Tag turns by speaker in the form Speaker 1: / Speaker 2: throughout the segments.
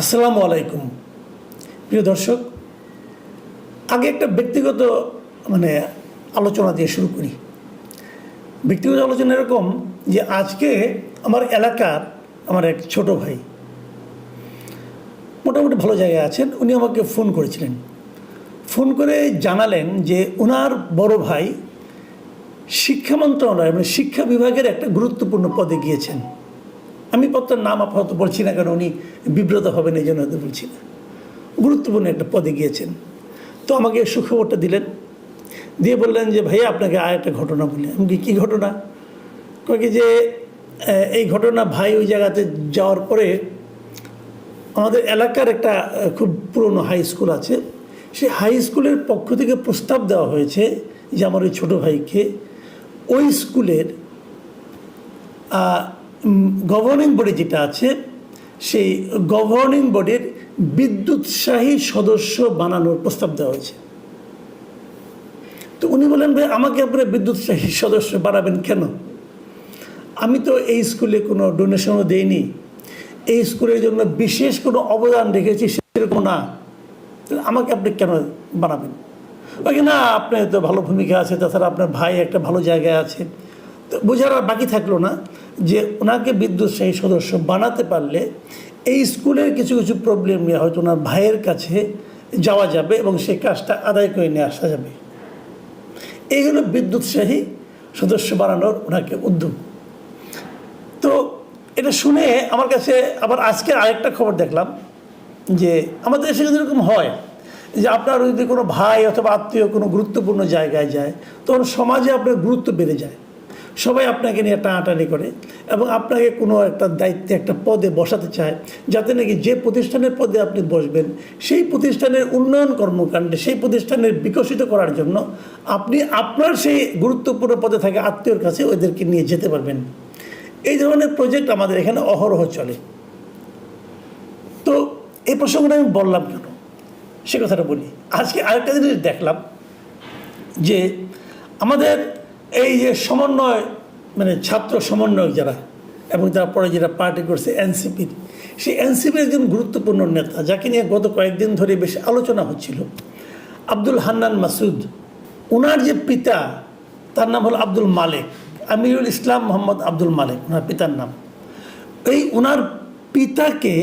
Speaker 1: আসসালামু আলাইকুম। প্রিয় দর্শক, আগে একটা ব্যক্তিগত মানে আলোচনা দিয়ে শুরু করি। ব্যক্তিগত আলোচনা এরকম যে, আজকে আমার এলাকার আমার এক ছোট ভাই মোটামুটি ভালো জায়গায় আছেন। উনি আমাকে ফোন করেছিলেন। ফোন করে জানালেন যে ওনার বড় ভাই শিক্ষা মন্ত্রণালয় মানে শিক্ষা বিভাগের একটা গুরুত্বপূর্ণ পদে গিয়েছেন। আমি পত্রের নাম আপাতত বলছি না কারণ উনি বিব্রত হবেন, এই জন্য হয়তো বলছি না। গুরুত্বপূর্ণ একটা পদে গিয়েছেন। তো আমাকে সুখবরটা দিলেন। দিয়ে বললেন যে, ভাইয়া, আপনাকে আর একটা ঘটনা বলি। আমি কি ঘটনা? কয় কি যে এই ঘটনা ভাই ওই জায়গাতে যাওয়ার পরে আমাদের এলাকার একটা খুব পুরনো হাই স্কুল আছে। সেই হাই স্কুলের পক্ষ থেকে প্রস্তাব দেওয়া হয়েছে যে, আমার ওই ছোটো ভাইকে ওই স্কুলের গভর্নিং বডি যেটা আছে, সেই গভর্নিং বডির বিদ্যুৎসাহী সদস্য বানানোর প্রস্তাব দেওয়া হয়েছে। তো উনি বলেন, ভাই, আমাকে আপনারা বিদ্যুৎসাহী সদস্য বানাবেন কেন? আমি তো এই স্কুলে কোনো ডোনেশনও দেইনি। এই স্কুলের জন্য বিশেষ কোনো অবদান রেখেছি, সেরকম না। আমাকে আপনি কেন বানাবেন? ওই না, আপনার তো ভালো ভূমিকা আছে, তাছাড়া আপনার ভাই একটা ভালো জায়গায় আছে। তো বোঝার বাকি থাকল না। যে ওনাকে বিদ্যুৎসাহী সদস্য বানাতে পারলে এই স্কুলের কিছু কিছু প্রবলেম নিয়ে হয়তো ওনার ভাইয়ের কাছে যাওয়া যাবে এবং সেই কাজটা আদায় করে নিয়ে আসা যাবে। এই হলো বিদ্যুৎসাহী সদস্য বানানোর ওনাকে উদ্যোগ। তো এটা শুনে আমার কাছে আবার আজকে আরেকটা খবর দেখলাম যে আমাদের দেশে যদি এরকম হয় যে আপনার যদি কোনো ভাই অথবা আত্মীয় কোনো গুরুত্বপূর্ণ জায়গায় যায়, তখন সমাজে আপনার গুরুত্ব বেড়ে যায়। সবাই আপনাকে নিয়ে টানাটানি করে এবং আপনাকে কোনো একটা দায়িত্বে, একটা পদে বসাতে চায়, যাতে নাকি যে প্রতিষ্ঠানের পদে আপনি বসবেন, সেই প্রতিষ্ঠানের উন্নয়ন কর্মকাণ্ডে, সেই প্রতিষ্ঠানের বিকশিত করার জন্য আপনি আপনার সেই গুরুত্বপূর্ণ পদে থাকে আত্মীয়র কাছে ওদেরকে নিয়ে যেতে পারবেন। এই ধরনের প্রজেক্ট আমাদের এখানে অহরহ চলে। তো এই প্রসঙ্গটা আমি বললাম কেন? সে কথাটা বলি। আজকে আরেকটা জিনিস দেখলাম যে আমাদের এই যে সমন্বয় মানে ছাত্র সমন্বয়ক যারা, এবং তারপরে যেটা পার্টি করছে এনসিপির সেই এনসিপির একজন গুরুত্বপূর্ণ নেতা, যাকে নিয়ে গত কয়েকদিন ধরে বেশ আলোচনা হচ্ছিল, আব্দুল হান্নান মাসুদ। ওনার যে পিতা, তার নাম হলো আব্দুল মালেক, আমিরুল ইসলাম মোহাম্মদ আব্দুল মালেক ওনার পিতার নাম। এই ওনার পিতাকে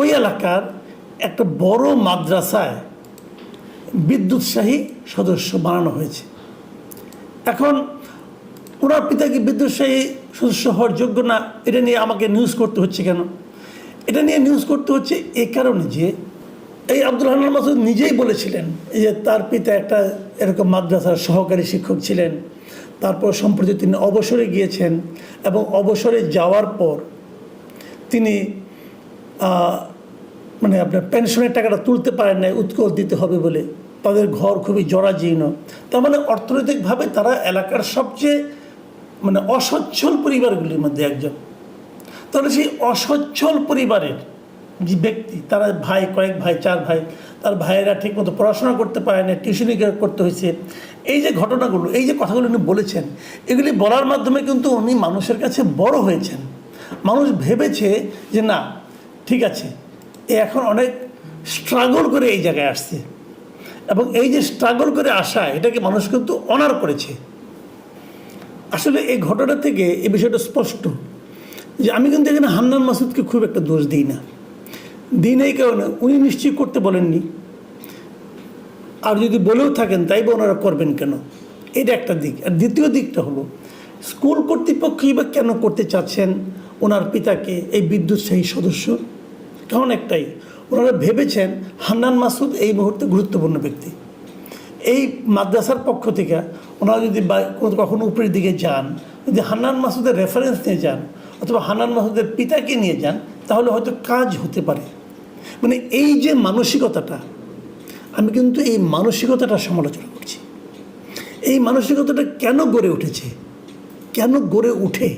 Speaker 1: ওই এলাকার একটা বড় মাদ্রাসায় বিদ্যুৎসাহী সদস্য বানানো হয়েছে। এখন ওনার পিতা কি বিদ্যুৎসাহী সদস্য হওয়ার যোগ্য না, এটা নিয়ে আমাকে নিউজ করতে হচ্ছে কেন? এটা নিয়ে নিউজ করতে হচ্ছে এ কারণে যে এই আব্দুল হান্নান মাসুদ নিজেই বলেছিলেন যে তার পিতা একটা এরকম মাদ্রাসার সহকারী শিক্ষক ছিলেন, তারপর সম্প্রতি তিনি অবসরে গিয়েছেন এবং অবসরে যাওয়ার পর তিনি মানে আপনার পেনশনের টাকাটা তুলতে পারেন না উৎকোচ দিতে হবে বলে। তাদের ঘর খুবই জরাজীর্ণ। তার মানে অর্থনৈতিকভাবে তারা এলাকার সবচেয়ে মানে অসচ্ছল পরিবারগুলির মধ্যে একজন। তাহলে সেই অসচ্ছল পরিবারের যে ব্যক্তি, তারা ভাই, কয়েক ভাই, চার ভাই, তার ভাইয়েরা ঠিকমতো পড়াশোনা করতে পারে না, টিউশনি করতে হয়েছে। এই যে ঘটনাগুলো, এই যে কথাগুলো উনি বলেছেন, এগুলি বলার মাধ্যমে কিন্তু উনি মানুষের কাছে বড় হয়েছেন। মানুষ ভেবেছে যে না, ঠিক আছে এখন অনেক স্ট্রাগল করে এই জায়গায় আসছে। এবং এই যে স্ট্রাগল করে আসা, এটাকে মানুষ কিন্তু অনার করেছে। আসলে এই ঘটনা থেকে এই বিষয়টা স্পষ্ট যে আমি কিন্তু এখানে হান্নান মাসুদকে খুব একটা দোষ দিই না। দিই এই কারণে উনি নিশ্চয়ই করতে বলেননি। আর যদি বলেও থাকেন, তাই বা ওনারা করবেন কেন? এটা একটা দিক। আর দ্বিতীয় দিকটা হলো, স্কুল কর্তৃপক্ষই বা কেন করতে চাচ্ছেন? ওনার পিতাকে এই বিদ্যুৎসাহী সদস্য? কারণ একটাই ওনারা ভেবেছেন হান্নান মাসুদ এই মুহূর্তে গুরুত্বপূর্ণ ব্যক্তি। এই মাদ্রাসার পক্ষ থেকে ওনারা যদি কখনো উপরের দিকে যান, যদি হান্নান মাসুদের রেফারেন্স নিয়ে যান অথবা হান্নান মাসুদের পিতাকে নিয়ে যান, তাহলে হয়তো কাজ হতে পারে। মানে এই যে মানসিকতাটা, আমি কিন্তু এই মানসিকতাটা সমালোচনা করছি। এই মানসিকতাটা কেন গড়ে উঠেছে? কেন গড়ে উঠে?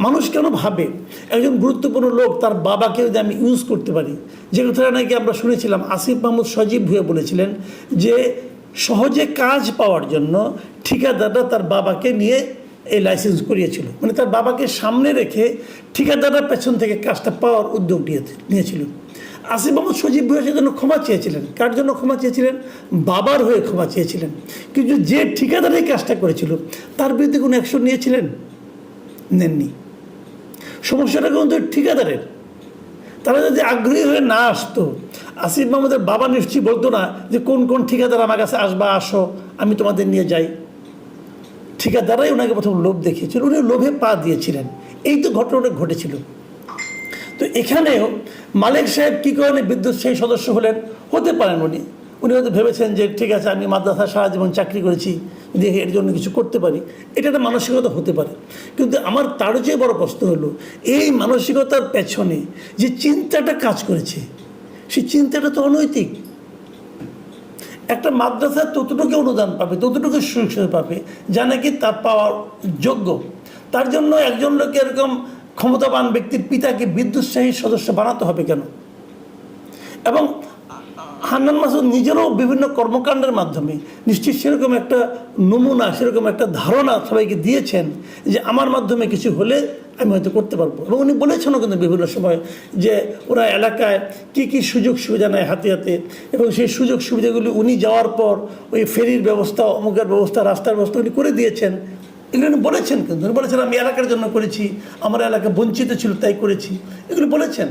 Speaker 1: মানুষ কেন ভাবে? একজন গুরুত্বপূর্ণ লোক তার বাবাকে যদি আমি ইউজ করতে পারি। যে কথাটা নাকি আমরা শুনেছিলাম, আসিফ মাহমুদ সজীব ভুয়ে বলেছিলেন যে, সহজে কাজ পাওয়ার জন্য ঠিকাদাররা তার বাবাকে নিয়ে এই লাইসেন্স করিয়েছিল। মানে তার বাবাকে সামনে রেখে ঠিকাদাররা পেছন থেকে কাজটা পাওয়ার উদ্যোগ নিয়ে নিয়েছিল। আসিফ মোহাম্মদ সজীব ভুয়া সেজন্য ক্ষমা চেয়েছিলেন। কার জন্য ক্ষমা চেয়েছিলেন? বাবার হয়ে ক্ষমা চেয়েছিলেন। কিন্তু যে ঠিকাদার এই কাজটা করেছিল, তার বিরুদ্ধে কোনো অ্যাকশন নিয়েছিলেন? নেননি। সমস্যাটা কিন্তু ঠিকাদারের। তারা যদি আগ্রহী হয়ে না আসতো, আসিফ মাহমুদের বাবা নিশ্চয়ই বলতো না যে, কোন কোন ঠিকাদার আমার কাছে আসবা, আসো, আমি তোমাদের নিয়ে যাই। ঠিকাদারাই ওনাকে প্রথম লোভ দেখিয়েছিল। উনি লোভে পা দিয়েছিলেন। এই তো ঘটনাটা ঘটেছিল। তো এখানেও মালিক সাহেব কী কারণে বিদ্যুৎ সেই সদস্য হলেন? হতে পারেন উনি। উনি হয়তো ভেবেছেন যে, ঠিক আছে, আমি মাদ্রাসা সারা জীবন চাকরি করেছি, যদি এর জন্য কিছু করতে পারি। এটা একটা মানসিকতা হতে পারে। কিন্তু আমার তারও চেয়ে বড় প্রশ্ন হলো, এই মানসিকতার পেছনে যে চিন্তাটা কাজ করেছে, সেই চিন্তাটা তো অনৈতিক। একটা মাদ্রাসা ততটুকু অনুদান পাবে, ততটুকু সুযোগ পাবে, যা নাকি তার পাওয়ার যোগ্য। তার জন্য একজন লোক এরকম ক্ষমতাবান ব্যক্তির পিতাকে বিদ্যুৎসাহী সদস্য বানাতে হবে কেন? এবং হান্নান মাসুদ নিজেরও বিভিন্ন কর্মকাণ্ডের মাধ্যমে নিশ্চয়ই সেরকম একটা নমুনা, সেরকম একটা ধারণা সবাইকে দিয়েছেন যে আমার মাধ্যমে কিছু হলে আমি হয়তো করতে পারব। এবং উনি বলেছেনও কিন্তু বিভিন্ন সময় যে ওরা এলাকায় কী কী সুযোগ সুবিধা নেয় হাতে হাতে। এবং সেই সুযোগ সুবিধাগুলি উনি যাওয়ার পর ওই ফেরির ব্যবস্থা, অমুকের ব্যবস্থা, রাস্তার ব্যবস্থা উনি করে দিয়েছেন। এগুলো উনি বলেছেন কিন্তু। উনি বলেছেন, আমি এলাকার জন্য করেছি, আমার এলাকা বঞ্চিত ছিল, তাই করেছি। এগুলো বলেছেন।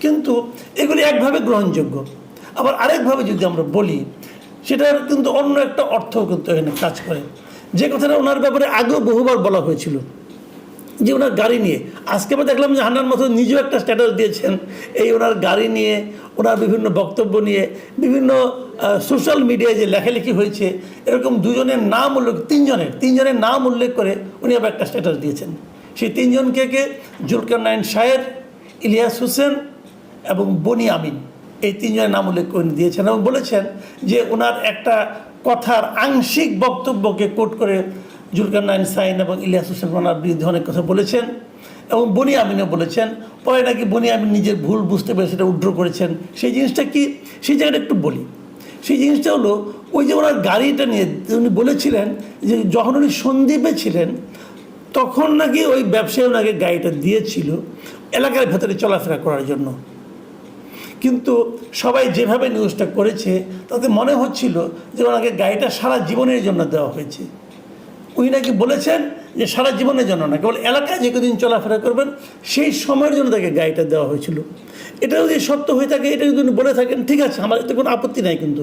Speaker 1: কিন্তু এগুলি একভাবে গ্রহণযোগ্য। আবার আরেকভাবে যদি আমরা বলি সেটার কিন্তু অন্য একটা অর্থ কিন্তু এখানে কাজ করে। যে কথাটা ওনার ব্যাপারে আগেও বহুবার বলা হয়েছিল, যে ওনার গাড়ি নিয়ে। আজকে আমরা দেখলাম যে হান্নান মাসুদ নিজেও একটা স্ট্যাটাস দিয়েছেন, এই ওনার গাড়ি নিয়ে, ওনার বিভিন্ন বক্তব্য নিয়ে, বিভিন্ন সোশ্যাল মিডিয়ায় যে লেখালেখি হয়েছে, এরকম দুজনের নাম উল্লেখ, তিনজনের তিনজনের নাম উল্লেখ করে উনি আবার একটা স্ট্যাটাস দিয়েছেন। সেই তিনজনকে কে জুলকার নাইন শায়ের, ইলিয়াস হোসেন এবং বনি আমিন। এই তিনজনের নাম উল্লেখ করে দিয়েছেন এবং বলেছেন যে ওনার একটা কথার আংশিক বক্তব্যকে কোট করে জুলকার নাইন সাইন এবং ইলিয়াস হোসেন ওনার বিরুদ্ধে অনেক কথা বলেছেন এবং বনি আমিনও বলেছেন, পরে নাকি বনি আমিন নিজের ভুল বুঝতে পেরে সেটা উড্র করেছেন। সেই জিনিসটা কি? সেই জায়গাটা একটু বলি। সেই জিনিসটা হলো, ওই যে ওনার গাড়িটা নিয়ে উনি বলেছিলেন যে যখন উনি সন্দীপে ছিলেন, তখন নাকি ওই ব্যবসায়ী ওনাকে গাড়িটা দিয়েছিল এলাকার ভেতরে চলাফেরা করার জন্য। কিন্তু সবাই যেভাবে নিউজটা করেছে, তাতে মনে হচ্ছিল যে ওনাকে গাড়িটা সারা জীবনের জন্য দেওয়া হয়েছে। উনি নাকি বলেছেন যে সারা জীবনের জন্য না, কেবল এলাকায় যে কদিন চলাফেরা করবেন, সেই সময়ের জন্য তাকে গাড়িটা দেওয়া হয়েছিল। এটা যদি সত্য হয়ে থাকে, এটা যদি উনি বলে থাকেন, ঠিক আছে আমার এতে কোনো আপত্তি নাই কিন্তু।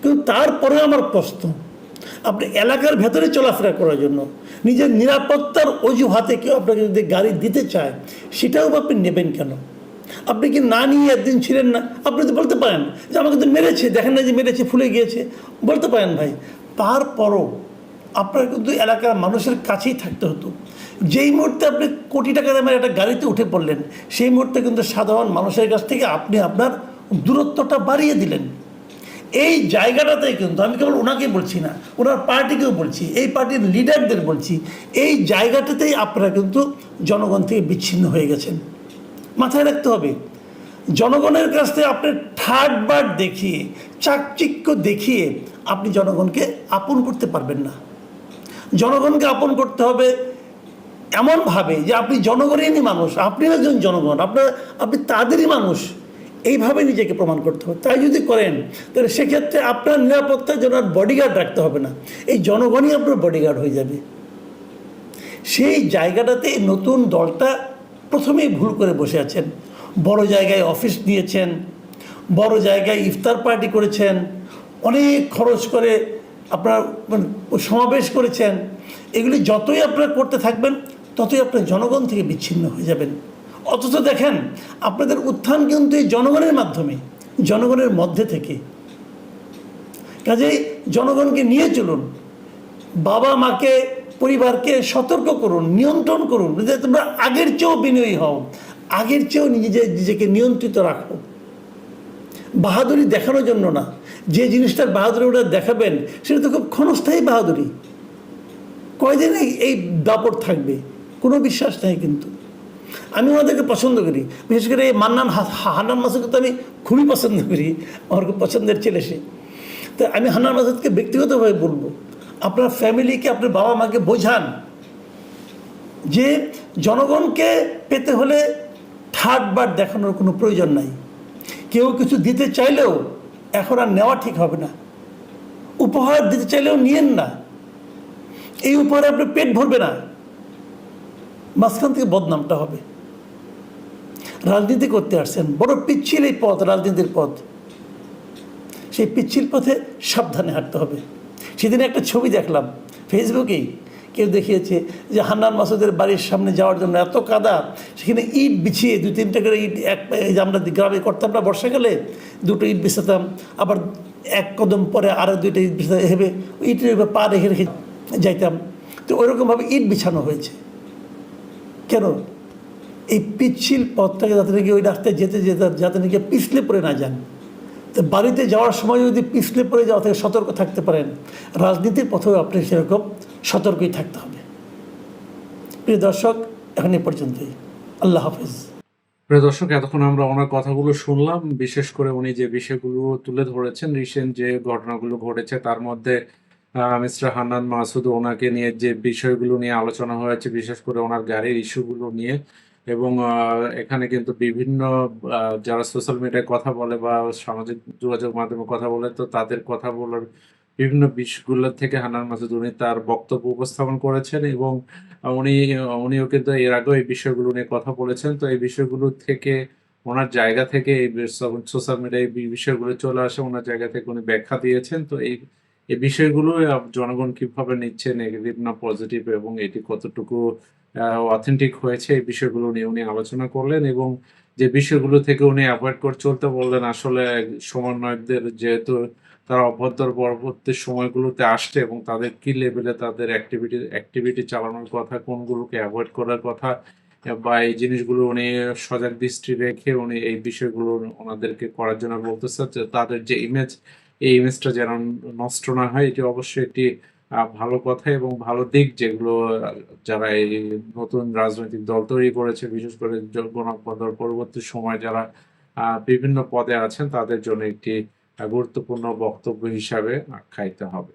Speaker 1: কিন্তু তারপরে আমার প্রশ্ন, আপনি এলাকার ভেতরে চলাফেরা করার জন্য নিজের নিরাপত্তার অজুহাতে কেউ আপনাকে যদি গাড়ি দিতে চায়, সেটাও আপনি নেবেন কেন? আপনি কি না নিয়ে একদিন ছিলেন না? আপনি তো বলতে পারেন যে আমাকে তো মেরেছে, দেখেন না যে মেরেছে, ফুলে গিয়েছে। বলতে পারেন ভাই, তারপরও আপনার কিন্তু এলাকার মানুষের কাছেই থাকতে হতো। যেই মুহূর্তে আপনি কোটি টাকা দামের একটা গাড়িতে উঠে পড়লেন, সেই মুহূর্তে কিন্তু সাধারণ মানুষের কাছ থেকে আপনি আপনার দূরত্বটা বাড়িয়ে দিলেন। এই জায়গাটাতেই কিন্তু আমি কেবল ওনাকে বলছি না, ওনার পার্টিকেও বলছি, এই পার্টির লিডারদের বলছি, এই জায়গাটাতেই আপনারা কিন্তু জনগণ থেকে বিচ্ছিন্ন হয়ে গেছেন। মাথায় রাখতে হবে। জনগণের কাছ থেকে আপনি থার্ড দেখিয়ে, চাকচিক্য দেখিয়ে আপনি জনগণকে আপন করতে পারবেন না। জনগণকে আপন করতে হবে এমনভাবে যে আপনি জনগণেরই মানুষ, আপনি একজন জনগণ, আপনার, আপনি তাদেরই মানুষ। এইভাবে নিজেকে প্রমাণ করতে হবে। তাই যদি করেন, তাহলে সেক্ষেত্রে আপনার নিরাপত্তার জন্য আর বডিগার্ড রাখতে হবে না। এই জনগণই আপনার বডিগার্ড হয়ে যাবে। সেই জায়গাটাতে নতুন দলটা প্রথমেই ভুল করে বসে আছেন। বড় জায়গায় অফিস নিয়েছেন বড় জায়গায় ইফতার পার্টি করেছেন, অনেক খরচ করে আপনার মানে সমাবেশ করেছেন। এগুলি যতই আপনারা করতে থাকবেন, ততই আপনার জনগণ থেকে বিচ্ছিন্ন হয়ে যাবেন। অথচ দেখেন, আপনাদের উত্থান কিন্তু এই জনগণের মাধ্যমে, জনগণের মধ্যে থেকে। কাজেই জনগণকে নিয়ে চলুন। বাবা মাকে পরিবারকে সতর্ক করুন, নিয়ন্ত্রণ করুন, যে তোমরা আগের চেয়েও বিনয়ী হও, আগের চেয়েও নিজে নিজেকে নিয়ন্ত্রিত রাখো। বাহাদুরি দেখানোর জন্য না, যে জিনিসটার বাহাদুরি ওটা দেখাবেন, সেটা তো খুব ক্ষণস্থায়ী বাহাদুরি। কয়দিন এই দাপট থাকবে? কোনো বিশ্বাস নেই কিন্তু। আমি ওনাদেরকে পছন্দ করি, বিশেষ করে এই মান্নান হান্নান মাসুদকে তো আমি খুবই পছন্দ করি, আমার খুব পছন্দের ছেলে সে। তো আমি হান্নান মাসুদকে ব্যক্তিগতভাবে বলব আপনার ফ্যামিলিকে আপনার বাবা মাকে বোঝান যে জনগণকে পেতে হলে থার্ড বার দেখানোর কোনো প্রয়োজন নাই। কেউ কিছু দিতে চাইলেও এখন আর নেওয়া ঠিক হবে না। উপহার দিতে চাইলেও নিয়েন না। এই উপহারে আপনার পেট ভরবে না। মাঝখান থেকে বদনামটা হবে। রাজনীতি করতে আসছেন। বড় পিচ্ছিল এই পথ, রাজনীতির পথ। সেই পিচ্ছিল পথে সাবধানে হাঁটতে হবে। সেদিন একটা ছবি দেখলাম ফেসবুকেই কেউ দেখিয়েছে যে হান্নান মাসুদের বাড়ির সামনে যাওয়ার জন্য এত কাদা, সেখানে ইট বিছিয়ে দু তিনটা করে ইট, এক আমরা গ্রামে করতাম না বর্ষাকালে দুটো ইট বিছাতাম, আবার এক কদম পরে আরও দুইটা ইট বিছাতে হেবে ইটের পা রেখে রেখে যাইতাম। তো ওইরকমভাবে ইট বিছানো হয়েছে। কেন? এই পিচ্ছিল পথটাকে যাতে নাকি ওই রাস্তায় যেতে যেতে যাতে নাকি পিছলে পড়ে না যান। বাড়িতে যাওয়ার সময় যদি পিছলে পড়ে যাওয়া থেকে, সতর্ক থাকতে পারেন। রাজনীতির পথেও আপনি সেরকম সতর্কই থাকতে হবে। প্রিয় দর্শক, এখন এ পর্যন্তই। আল্লাহ হাফিজ।
Speaker 2: প্রিয় দর্শক, এতক্ষণ আমরা ওনার কথাগুলো শুনলাম। বিশেষ করে উনি যে বিষয়গুলো তুলে ধরেছেন, রিসেন্ট যে ঘটনাগুলো ঘটেছে, তার মধ্যে মিস্টার হান্নান মাসুদ ওনাকে নিয়ে যে বিষয়গুলো নিয়ে আলোচনা হয়েছে, বিশেষ করে ওনার গাড়ির ইস্যুগুলো নিয়ে এবং এখানে কিন্তু বিভিন্ন যারা সোশ্যাল মিডিয়ায় কথা বলে বা সামাজিক যোগাযোগ মাধ্যমে কথা বলে, তো তাদের কথা বলার বিভিন্ন বিষয়গুলো থেকে হান্নান মাসুদ উনি তার বক্তব্য উপস্থাপন করেছেন এবং উনি, উনিও কিন্তু এর আগেও এই বিষয়গুলো নিয়ে কথা বলেছেন। তো এই বিষয়গুলো থেকে, ওনার জায়গা থেকে এই সোশ্যাল মিডিয়ায় এই বিষয়গুলো চলে আসে, ওনার জায়গা থেকে উনি ব্যাখ্যা দিয়েছেন। তো এই এই বিষয়গুলো জনগণ কীভাবে নিচ্ছে নেগেটিভ না পজিটিভ এবং এটি কতটুকু অথেন্টিক হয়েছে, এই বিষয়গুলো নিয়ে উনি আলোচনা করলেন এবং যে বিষয়গুলো থেকে উনি অ্যাভয়েড করে চলতে বললেন, আসলে সমন্বয়কদের যেহেতু তারা অভ্যন্তর পরবর্তী সময়গুলোতে আসছে এবং তাদের কি লেভেলে তাদের অ্যাক্টিভিটি অ্যাক্টিভিটি চালানোর কথা, কোনগুলোকে অ্যাভয়েড করার কথা, বা এই জিনিসগুলো উনি সজাগ দৃষ্টি রেখে উনি এই বিষয়গুলো ওনাদেরকে করার জন্য বলতেছে যে তাদের যে ইমেজ এই ইমেজটা যেন নষ্ট না হয়, এটি অবশ্যই একটি ভালো কথা এবং ভালো দিক যেগুলো, যারা এই নতুন রাজনৈতিক দল তৈরি করেছে, বিশেষ করে গণপদর পরবর্তী সময় যারা বিভিন্ন পদে আছেন, তাদের জন্য একটি গুরুত্বপূর্ণ বক্তব্য হিসাবে আখ্যায়িত হবে।